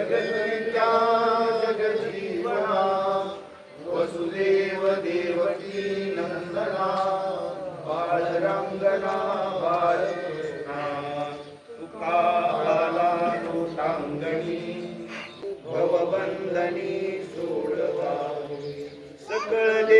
जगन्नित्या जगजीवना वसुदेव देवकी नंदना बाळरंगना बाळकृष्णा तुकाला आला लोटांगणी भवबंधनी सोडवा. सकळ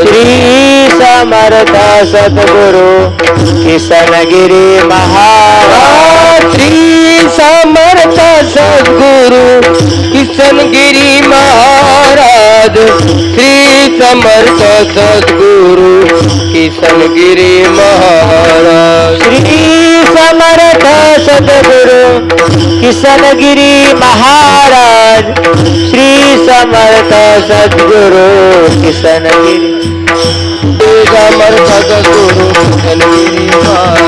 श्री समर्थ सद्गुरु किसनगिरी महाराज। श्री समर्थ सद्गुरु किसनगिरी महाराज। श्री समर्थ सद्गुरु किसनगिरी महाराज। श्री समर्थ सद्गुरु किसनगिरी महाराज। श्री समर्थ सद्गुरु किसनगिरी समर्थ सद्गुरु किसनगिरी महाराज